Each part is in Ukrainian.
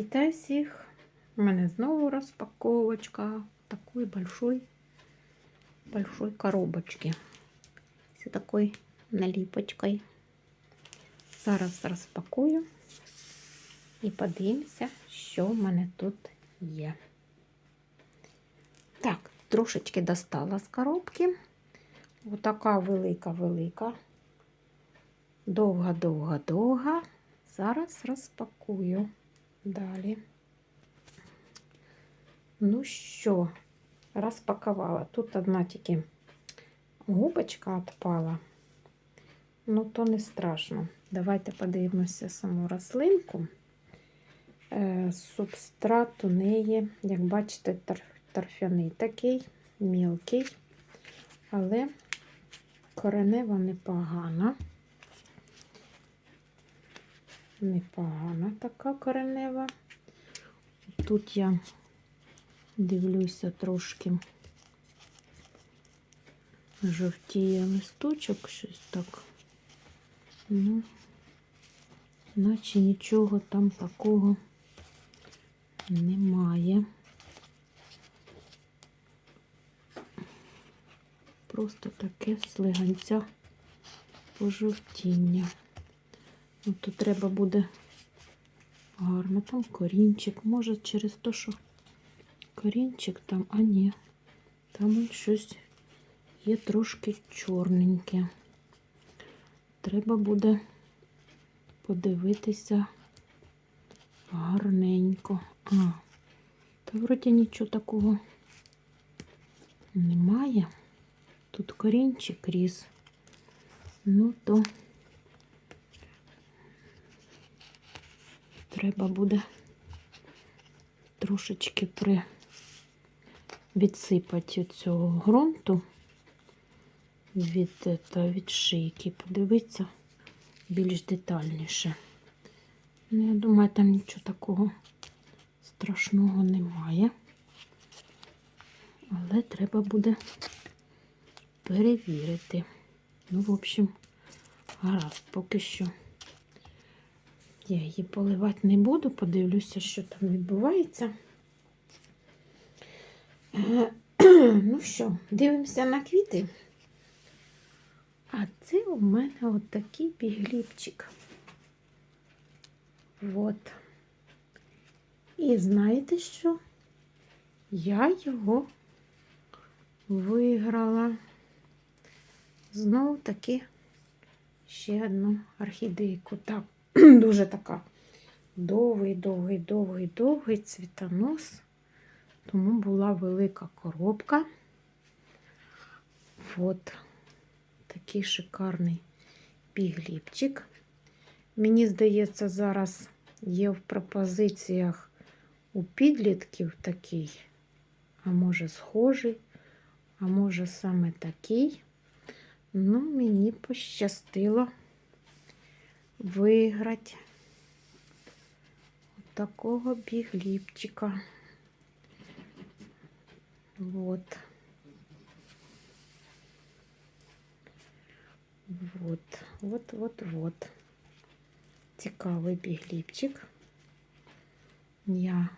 Вітаю всіх! У мене знову розпаковочка такої большой, большой коробочки. З такою наліпочкою. Зараз розпакую і подивимося, що в мене тут є. Так, трошечки достала з коробки. Отака велика-велика. Довга-довга-довга. Зараз розпакую далі. Ну що, розпакувала. Тут одна тільки губочка відпала. Ну, то не страшно. Давайте подивимося саму рослинку. Е, Субстрат у неї, як бачите, тор- торфяний такий, мілкий, але коренева непогана. Непогана така коренева. Тут я дивлюся трошки жовтіє листочок, щось так. Ну, наче нічого там такого немає. Просто таке слиганця пожовтіння. Ну, тут треба буде гарно там корінчик. Може через те, що корінчик там, а ні, там щось є трошки чорненьке. Треба буде подивитися гарненько. А, та вроді нічого такого немає. Тут корінчик ріс. Ну, то треба буде трошечки при відсипати цього ґрунту від, від шийки, подивитися більш детальніше. Ну, я думаю, там нічого такого страшного немає. Але треба буде перевірити. Ну, в общем, гаразд, поки що. Я її поливати не буду, подивлюся, що там відбувається. Е, Ну що, дивимося на квіти. А це у мене от такий бігліпчик. От. І знаєте що? Я його виграла. Знову таки ще одну орхідейку. Так, дуже така довгий, довгий, довгий, довгий цвітонос. Тому була велика коробка. От такий шикарний бігліпчик. Мені здається, зараз є в пропозиціях у підлітків такий, а може схожий, а може саме такий. Ну, мені пощастило виграти такого бігліпчика. Вот. Вот, вот, вот, вот. Цікавий бігліпчик. Я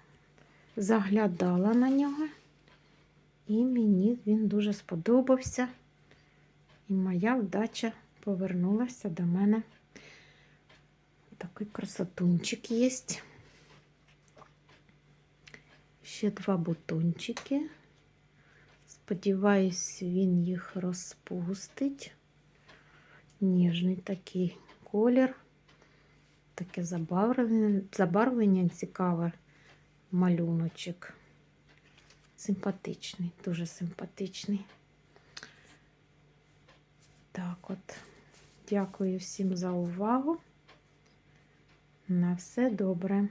заглядала на нього, і мені він дуже сподобався. І моя вдача повернулася до мене. Такий красотунчик є. Ще два бутончики. Сподіваюсь, він їх розпустить. Ніжний такий колір. Таке забарвлення, забарвлення цікаве малюночок. Симпатичний, дуже симпатичний. Так от, дякую всім за увагу. На все добре.